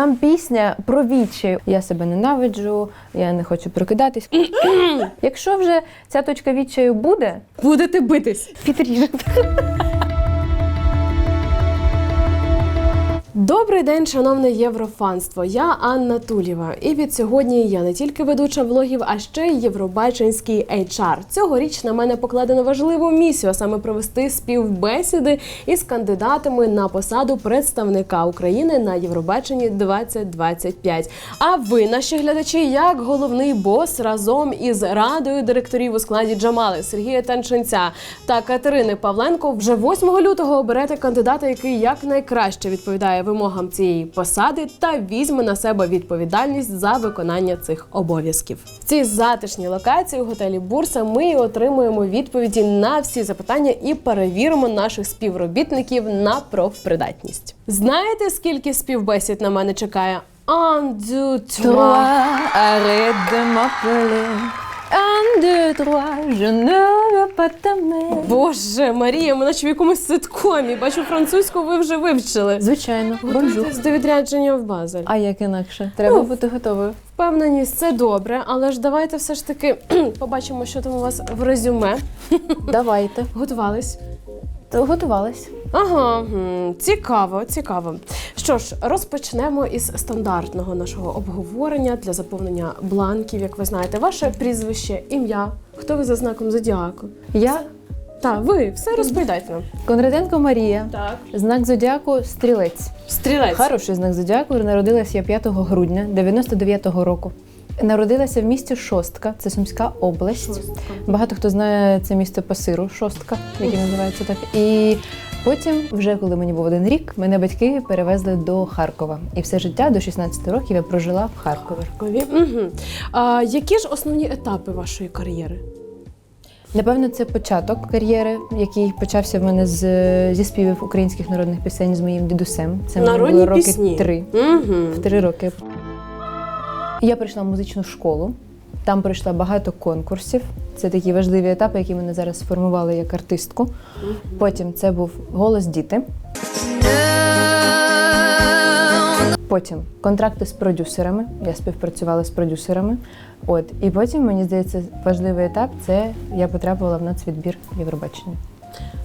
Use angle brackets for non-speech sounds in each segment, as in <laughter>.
Там пісня про вічі. Я себе ненавиджу, я не хочу прокидатись. <clears throat> Якщо вже ця точка відчаю буде, Будете битись. підріжете. Добрий день, шановне єврофанство. Я Анна Тулєва. І від сьогодні я не тільки ведуча влогів, а ще й євробаченський HR. Цьогоріч на мене покладено важливу місію, а саме провести співбесіди із кандидатами на посаду представника України на Євробаченні 2025. А ви, наші глядачі, як головний бос разом із радою директорів у складі Джамали Сергія Танченця та Катерини Павленко вже 8 лютого оберете кандидата, який якнайкраще відповідає вимогам цієї посади та візьме на себе відповідальність за виконання цих обов'язків. В цій затишній локації у готелі Бурса ми отримуємо відповіді на всі запитання і перевіримо наших співробітників на профпридатність. Знаєте, скільки співбесід на мене чекає? Un. Un, deux, trois, je ne veux pas t'aimer. Боже, Марія, ми наче в якомусь ситкомі. Бачу, французьку ви вже вивчили. Звичайно, бонжур. Готуйтесь до відрядження в Базель. А як інакше? Треба Ну. бути готовою. Впевненість це добре, але ж давайте все ж таки <clears throat> побачимо, що там у вас в резюме. Давайте. Готувались? Готувалась. Ага, цікаво, цікаво. Що ж, розпочнемо із стандартного нашого обговорення для заповнення бланків. Як ви знаєте, ваше прізвище, ім'я. Хто ви за знаком зодіаку? Я Так, ви все розповідайте нам. Конраденко Марія. Так. Знак зодіаку стрілець. Стрілець. Хороший знак зодіаку. Народилася я 5 грудня 99-го року. Народилася в місті Шостка, це Сумська область. Шостка. Багато хто знає це місто по сиру, Шостка, яке називається так. І потім, вже коли мені був один рік, мене батьки перевезли до Харкова. І все життя до 16 років я прожила в Харкові. Харкові. Угу. А, які ж основні етапи вашої кар'єри? Напевно, це початок кар'єри, який почався в мене з, зі співів українських народних пісень з моїм дідусем. Це мені було роки пісні. три. Угу. В три роки. Я прийшла в музичну школу. Там пройшла багато конкурсів. Це такі важливі етапи, які мене зараз сформували як артистку. Потім це був голос діти. Потім контракти з продюсерами. Я співпрацювала з продюсерами. От і потім мені здається, важливий етап це я потрапила в нацвідбір Євробачення.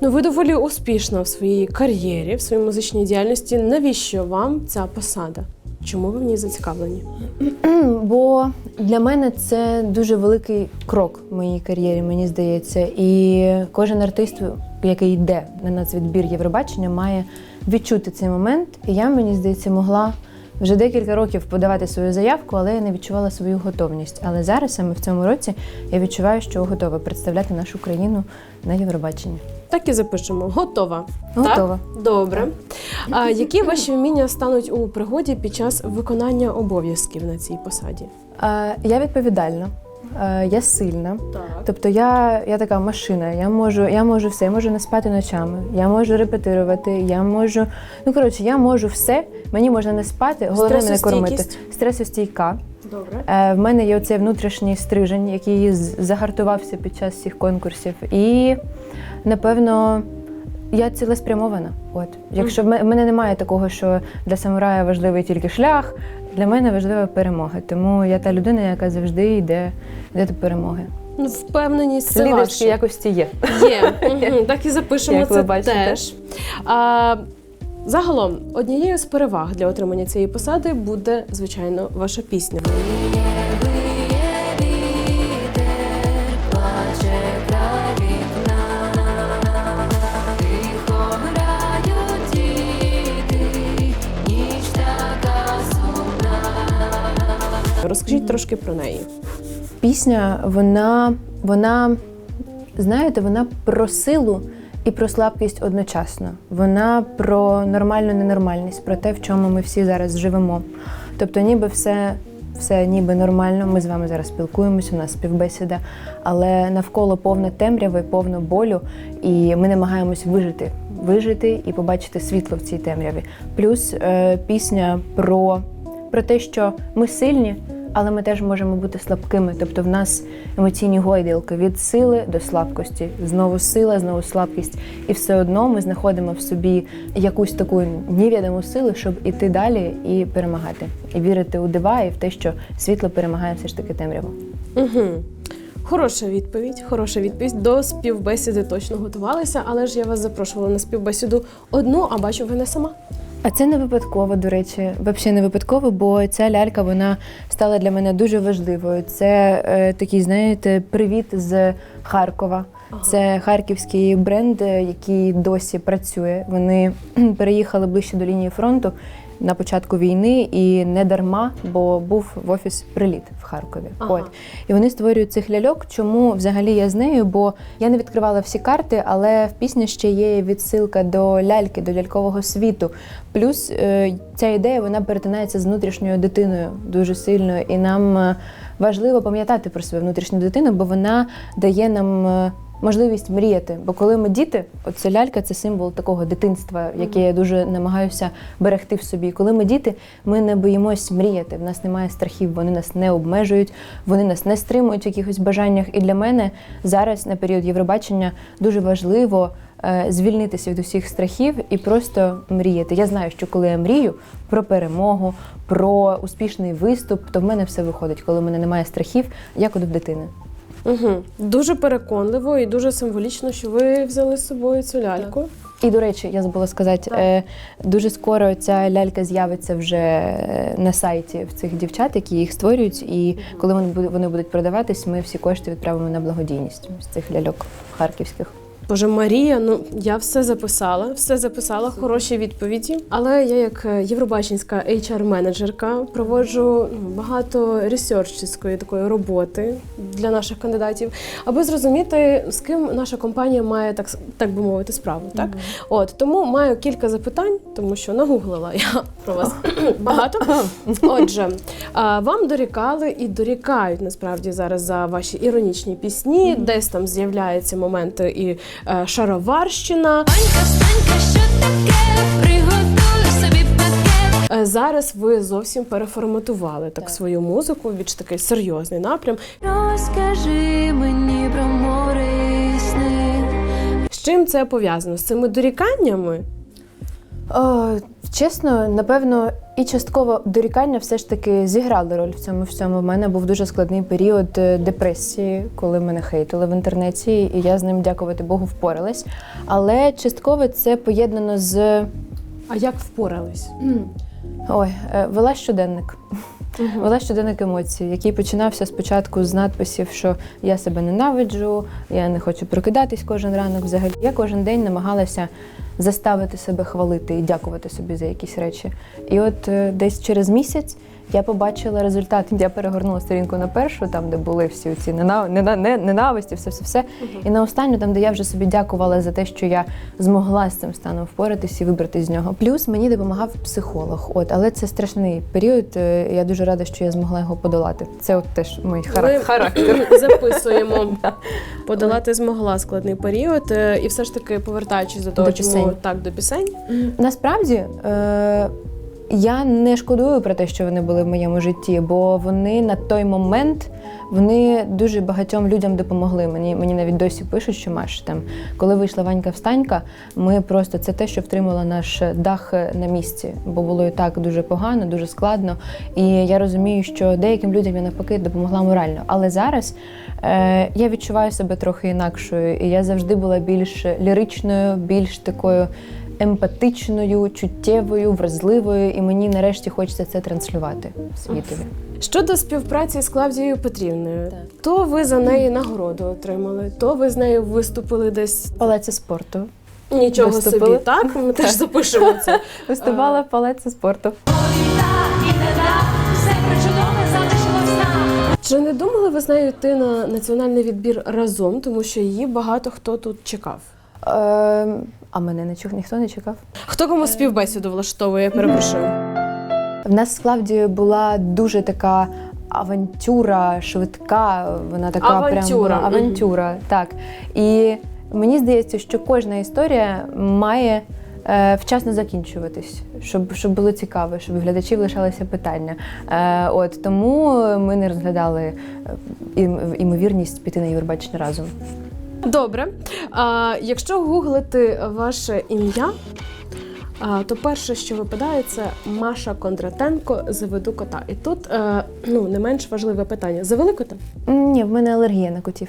Ну, ви доволі успішна в своїй кар'єрі, в своїй музичній діяльності. Навіщо вам ця посада? Чому ви в ній зацікавлені? <clears throat> Бо для мене це дуже великий крок в моїй кар'єрі, мені здається. І кожен артист, який йде на нацвідбір Євробачення, має відчути цей момент. І я, мені здається, могла вже декілька років подавати свою заявку, але я не відчувала свою готовність. Але зараз, саме в цьому році, я відчуваю, що готова представляти нашу країну на Євробаченні. Так і запишемо. Готова. Готова. Так? Добре. А які ваші вміння стануть у пригоді під час виконання обов'язків на цій посаді? Е, Я відповідальна, е, я сильна. Так. Тобто я, я така машина, я можу, я можу все, я можу не спати ночами, я можу репетирувати, я можу. Ну коротше, я можу все. Мені можна не спати, головне мене кормити. Стресостійка. Добре. Е, в мене є оцей внутрішній стрижень, який загартувався під час всіх конкурсів. І напевно. Я цілеспрямована. От якщо в ме- в мене немає такого, що для самурая важливий тільки шлях, для мене важлива перемога. Тому я та людина, яка завжди йде, йде до перемоги. Ну, впевненість це Лідерські якості є. Є. Так і запишемо Як ви це бачите. теж. А, загалом, однією з переваг для отримання цієї посади буде, звичайно, ваша пісня. Розкажіть трошки про неї. Пісня, вона, вона, знаєте, вона про силу і про слабкість одночасно. Вона про нормальну ненормальність, про те, в чому ми всі зараз живемо. Тобто, ніби все, все ніби нормально. Ми з вами зараз спілкуємося, у нас співбесіда, але навколо повна темряви, повно болю, і ми намагаємось вижити, вижити і побачити світло в цій темряві. Плюс е, пісня про, про те, що ми сильні, але ми теж можемо бути слабкими. Тобто в нас емоційні гойдалки від сили до слабкості, знову сила, знову слабкість. І все одно ми знаходимо в собі якусь таку невідому силу, щоб іти далі і перемагати, і вірити у дива і в те, що світло перемагає все ж таки темряву. Угу. Хороша відповідь, хороша відповідь. До співбесіди точно готувалися, але ж я вас запрошувала на співбесіду одну, а бачу, ви не сама. А це не випадково, до речі, взагалі не випадково, бо ця лялька вона стала для мене дуже важливою. Це е, такий, знаєте, привіт з Харкова. Це харківський бренд, е, який досі працює. Вони <clears throat> переїхали ближче до лінії фронту на початку війни і не дарма, бо був в офіс приліт в Харкові. Ага. От і вони створюють цих ляльок. Чому взагалі я з нею? Бо я не відкривала всі карти, але в пісні ще є відсилка до ляльки, до лялькового світу. Плюс е, ця ідея вона перетинається з внутрішньою дитиною дуже сильно, і нам е, важливо пам'ятати про свою внутрішню дитину, бо вона дає нам. Можливість мріяти, бо коли ми діти, оця лялька це символ такого дитинства, яке я дуже намагаюся берегти в собі. Коли ми діти, ми не боїмось мріяти. В нас немає страхів, вони нас не обмежують, вони нас не стримують в якихось бажаннях. І для мене зараз на період Євробачення дуже важливо е, звільнитися від усіх страхів і просто мріяти. Я знаю, що коли я мрію про перемогу, про успішний виступ, то в мене все виходить, коли в мене немає страхів, як от в дитини. Угу. Дуже переконливо і дуже символічно, що ви взяли з собою цю ляльку. І до речі, я забула сказати, е, дуже скоро ця лялька з'явиться вже е, на сайті в цих дівчат, які їх створюють. І коли вони будуть вони будуть продаватись, ми всі кошти відправимо на благодійність з цих ляльок харківських. Боже, Марія, ну я все записала, все записала, хороші відповіді. Але я, як е, євробаченська HR-менеджерка, проводжу ну, багато ресерчівської такої роботи для наших кандидатів, аби зрозуміти, з ким наша компанія має так, так би мовити справу. Так от тому маю кілька запитань, тому що нагуглила я <laughs> про вас <coughs> багато. <coughs> Отже, вам дорікали і дорікають насправді зараз за ваші іронічні пісні, десь там з'являються моменти і шароварщина. Що таке? Приготуй собі пакет. Е, Зараз ви зовсім переформатували так, свою музику, більш такий серйозний напрям. Розкажи мені про море і сни. З чим це пов'язано? З цими доріканнями? О, чесно, напевно, і частково дорікання все ж таки зіграли роль в цьому всьому. У мене був дуже складний період е, депресії, коли мене хейтили в інтернеті, і я з ним, дякувати Богу, впоралась. Але частково це поєднано з А як впорались? ой, е, вела щоденник. Вела щоденник емоцій, який починався спочатку з надписів, що я себе ненавиджу, я не хочу прокидатись кожен ранок. Взагалі я кожен день намагалася заставити себе хвалити і дякувати собі за якісь речі. І от е, десь через місяць я побачила результат. Я перегорнула сторінку на першу, там де були всі ці ненависті, все, все, все. І на останню, там, де я вже собі дякувала за те, що я змогла з цим станом впоратись і вибратись з нього. Плюс мені допомагав психолог. От, але це страшний період. е, Я дуже рада, що я змогла його подолати. Це от теж мій хара- Ми характер. <clears throat> записуємо. <laughs> Подолати змогла складний період. Е, І все ж таки, повертаючись до того, До чому пісень. так до пісень. Насправді е, я не шкодую про те, що вони були в моєму житті, бо вони на той момент вони дуже багатьом людям допомогли. Мені мені навіть досі пишуть, що Маш, там, коли вийшла Ванька встанька, ми просто це те, що втримало наш дах на місці, бо було і так дуже погано, дуже складно. І я розумію, що деяким людям я навпаки допомогла морально. Але зараз е, я відчуваю себе трохи інакшою, і я завжди була більш ліричною, більш такою емпатичною, чуттєвою, вразливою, і мені нарешті хочеться це транслювати світові. Щодо співпраці з Клавдією Петрівною, то ви за неї нагороду отримали, то ви з нею виступили десь в Палаці спорту. нічого Виступили. собі. Так, ми теж запишемо це. <laughs> Виступала в палаці спорту. Чи не думали ви з нею йти на національний відбір разом, тому що її багато хто тут чекав? Е, а мене не чув, ніхто не чекав. Хто кому співбесіду влаштовує, я перепрошую. В нас з Клавдією була дуже така авантюра, швидка. Вона така прям Авантюра, мгм. авантюра. Так. І мені здається, що кожна історія має е, вчасно закінчуватись, щоб, щоб було цікаво, щоб глядачів лишалися питання. Е, от тому ми не розглядали е, ім- імовірність піти на Євробачення разом. Добре. А, якщо гуглити ваше ім'я, а, то перше, що випадає, це Маша Кондратенко заведу кота. І тут е, ну, не менш важливе питання: завели кота? Ні, в мене алергія на котів.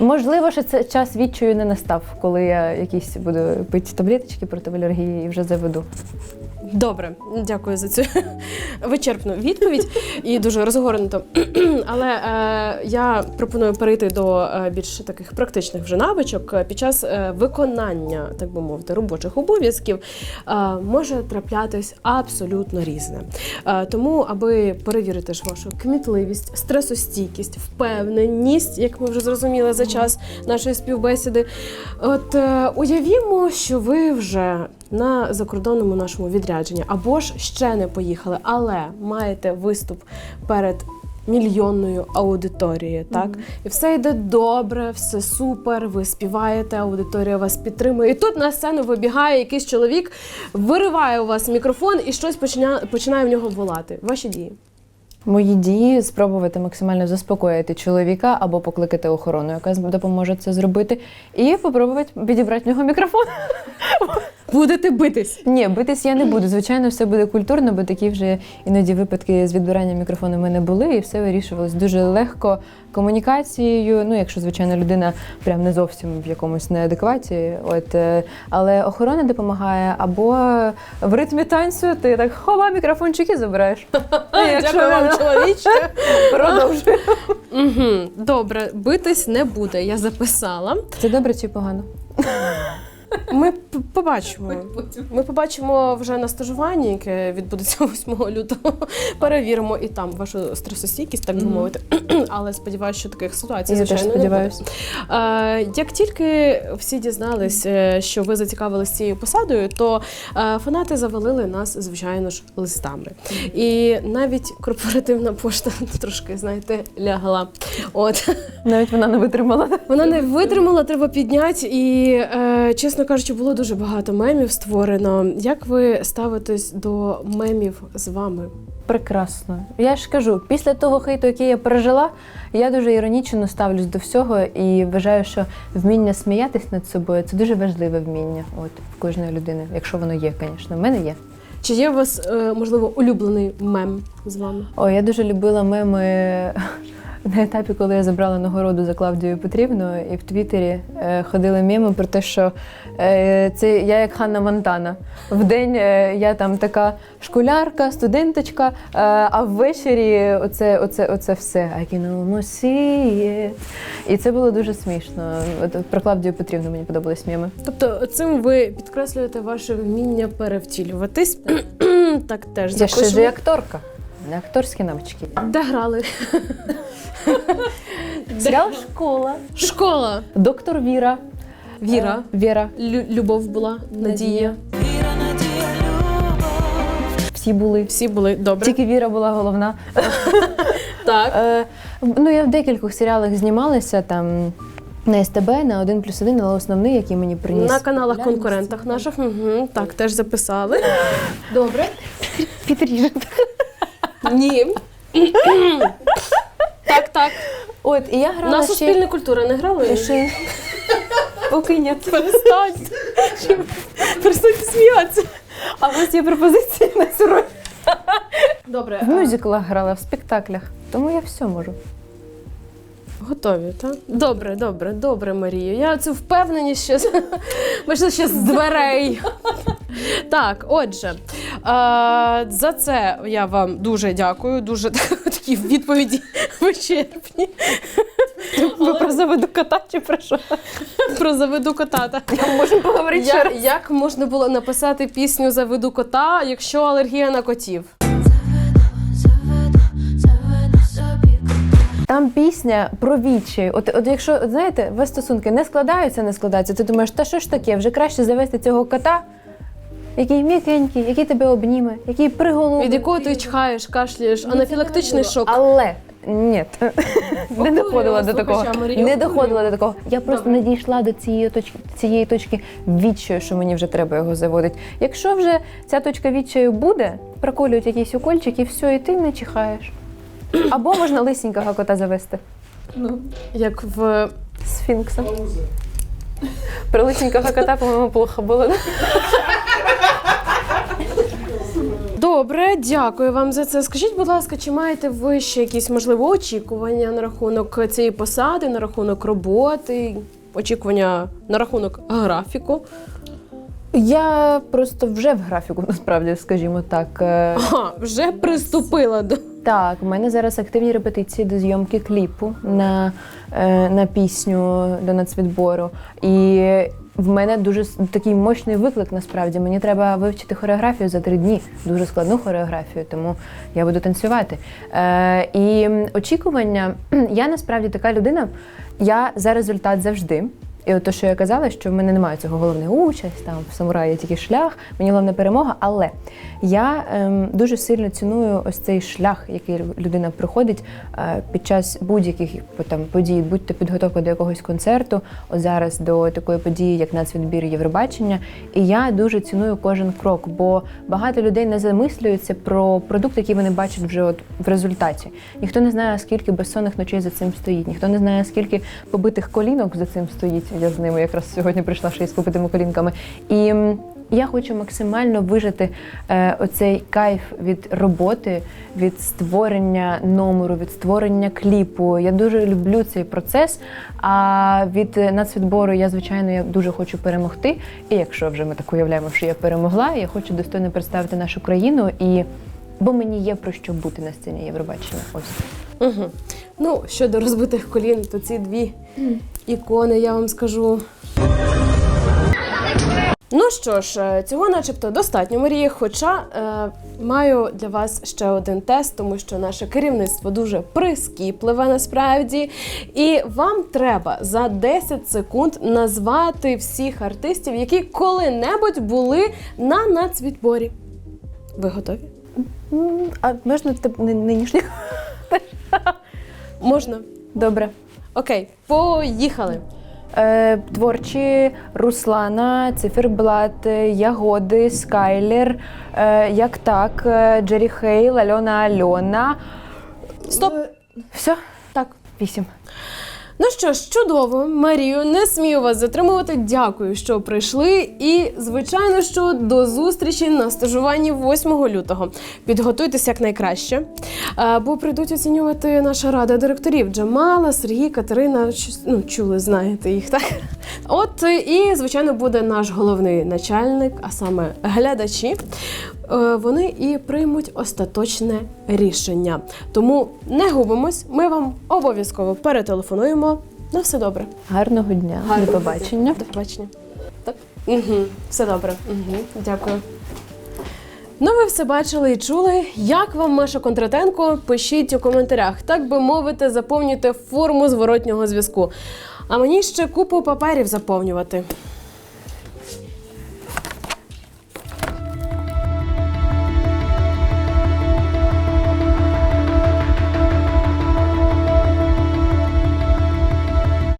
Можливо, що це час відчую не настав, коли я якісь буду пити таблеточки проти алергії і вже заведу. Добре, дякую за цю <laughs> вичерпну відповідь і дуже розгорнуто. <clears throat> Але е, я пропоную перейти до е, більш таких практичних вже навичок під час е, виконання, так би мовити, робочих обов'язків е, може траплятись абсолютно різне. Е, тому, аби перевірити ж вашу кмітливість, стресостійкість, впевненість, як ми вже зрозуміли за час нашої співбесіди, от е, уявімо, що ви вже на закордонному нашому відрядженні, або ж ще не поїхали, але маєте виступ перед мільйонною аудиторією, так? І все йде добре, все супер, ви співаєте, аудиторія вас підтримує. І тут на сцену вибігає якийсь чоловік, вириває у вас мікрофон і щось починає, починає в нього волати. Ваші дії. Мої дії спробувати максимально заспокоїти чоловіка або покликати охорону, яка допоможе це зробити, і попробувати відібрати в нього мікрофон. Будете битись. Ні, битись я не буду. Звичайно, все буде культурно, бо такі вже іноді випадки з відбиранням мікрофону в мене були, і все вирішувалось дуже легко комунікацією. Ну, якщо звичайно людина прям не зовсім в якомусь неадекваті. От е, але охорона допомагає, або в ритмі танцю ти так хова мікрофончик і забираєш. <laughs> Дякую вам, чоловіче. <laughs> продовжує. Угу. Добре, битись не буде. Я записала. Це добре чи погано? <laughs> Ми побачимо. Ми побачимо вже на стажуванні, яке відбудеться <laughs> 8 лютого. Перевіримо і там вашу стресостійкість, так би мовити. <clears throat> Але сподіваюся, що таких ситуацій звичайно не буде. Як тільки всі дізнались, е, що ви зацікавились цією посадою, то е, фанати завалили нас, звичайно ж, листами. І навіть корпоративна пошта <laughs> трошки, знаєте, лягла. От. Навіть вона не витримала. Вона не витримала, треба підняти. І, е, чесно кажучи, було дуже багато мемів створено. Як ви ставитесь до мемів з вами? Прекрасно. Я ж кажу, після того хейту, який я пережила, я дуже іронічно ставлюсь до всього і вважаю, що вміння сміятись над собою це дуже важливе вміння. От в кожної людини, якщо воно є, звісно. В мене є. Чи є у вас, е, можливо, улюблений мем з вами? О, я дуже любила меми на етапі, коли я забрала нагороду за Клавдію Петрівну, і в Твіттері е, ходили меми про те, що е, це я як Ханна Монтана. Вдень е, я там така школярка, студенточка, а ввечері оце, оце, оце все. I can almost see it. І це було дуже смішно. От, про Клавдію Петрівну мені подобались меми. Тобто цим ви підкреслюєте ваше вміння перевтілюватись. так <clears throat> теж Я ще ж і акторка. Не акторські навички. Де грали? <laughs> Серіал школа. Школа. Доктор Віра. Віра. Е, Віра. Лю- любов була, надія. Всі були. Всі були добре. Тільки Віра була головна. <laughs> Так. Е, ну, я в декількох серіалах знімалася там на СТБ, на 1 плюс 1, але основний, який мені приніс. На каналах конкурентах наших. Угу. Так, теж записали. Добре. Підріжете. Ні. так, так. От, і я грала На ще... суспільна культура не грали? ще... Поки ні. Перестаньте. Перестаньте сміятися. А у вас є пропозиції на цю роль? Добре. В мюзиклах грала, в спектаклях. Тому я все можу. Готові, так? Добре, добре, добре, Марію. Я цю впевненість ще вийшла ще з дверей. Так, отже, е, за це я вам дуже дякую. Дуже <laughs> такі відповіді вичерпні. Ви про заведу кота чи про що? Про заведу кота. та. Можемо поговорити Як, як можна було написати пісню Заведу кота, якщо алергія на котів? Там пісня про вічі. От, от якщо, от знаєте, у вас стосунки не складаються, не складаються, ти думаєш, та що ж таке, вже краще завести цього кота, який м'якенький, який тебе обніме, який приголубить. Від якого ти чхаєш, кашляєш, анафілактичний шок. Але Ні, <laughs> не доходила до такого. Не доходила до такого. Я просто не дійшла до цієї точки, цієї точки відчаю, що мені вже треба його заводити. Якщо вже ця точка відчаю буде, проколюють якийсь укольчик і все, і ти не чихаєш. <clears throat> Або можна лисенького кота завести. Ну, як в Сфінкса. Про лисенького кота, по-моєму, плохо було. <laughs> Добре, дякую вам за це. Скажіть, будь ласка, чи маєте ви ще якісь можливо очікування на рахунок цієї посади, на рахунок роботи, очікування на рахунок графіку? Я просто вже в графіку, <laughs> насправді, скажімо так. Е, Ага, вже приступила до Так, в мене зараз активні репетиції до зйомки кліпу на, е, на пісню до нацвідбору. І в мене дуже такий мощний виклик насправді. Мені треба вивчити хореографію за три дні, дуже складну хореографію, тому я буду танцювати. Е, і очікування, <clears throat> я насправді така людина, я за результат завжди. І от те, що я казала, що в мене немає цього головне участь, там в самураї тільки шлях, мені головне перемога. Але я ем, дуже сильно ціную ось цей шлях, який людина проходить е, під час будь-яких там подій, будь то підготовка до якогось концерту, от зараз до такої події, як нацвідбір Євробачення. І я дуже ціную кожен крок, бо багато людей не замислюються про продукт, який вони бачать вже от в результаті. Ніхто не знає, скільки безсонних ночей за цим стоїть, ніхто не знає, скільки побитих колінок за цим стоїть. Я з ними якраз сьогодні прийшла ще й з побитими колінками. І я хочу максимально вижити е, оцей кайф від роботи, від створення номеру, від створення кліпу. Я дуже люблю цей процес. А від е, нацвідбору я, звичайно, я дуже хочу перемогти. І якщо вже ми так уявляємо, що я перемогла, я хочу достойно представити нашу країну і. Бо мені є про що бути на сцені Євробачення. Ось. Угу. Ну, щодо розбитих колін, то ці дві ікони, я вам скажу. Ну що ж, е, цього начебто достатньо, Марії. Хоча е, маю для вас ще один тест, тому що наше керівництво дуже прискіпливе насправді. І вам треба за 10 секунд назвати всіх артистів, які коли-небудь були на нацвідборі. Ви готові? А можна тип ни- нинішніх? Можна. Добре. Окей, поїхали. Е, творчі Руслана, Циферблат, е, Ягоди, Скайлер, е, як так, е, Джері Хейл, Альона Альона. Стоп. Все? Так. Вісім. Ну що ж, чудово, Марію, не смію вас затримувати. Дякую, що прийшли. І, звичайно, що до зустрічі на стажуванні 8 лютого. Підготуйтеся якнайкраще, е, бо прийдуть оцінювати наша рада директорів Джамала, Сергій, Катерина. Ну, чули, знаєте їх, так? От і, звичайно, буде наш головний начальник, а саме глядачі. Е, Вони і приймуть остаточне рішення. Тому не губимось, ми вам обов'язково перетелефонуємо. На все добре. Гарного дня. Гарного До побачення. До побачення. Так? Угу. Все добре. Угу. Дякую. Ну, ви все бачили і чули. Як вам Маша Кондратенко? Пишіть у коментарях. Так би мовити, заповнюйте форму зворотнього зв'язку. А мені ще купу паперів заповнювати.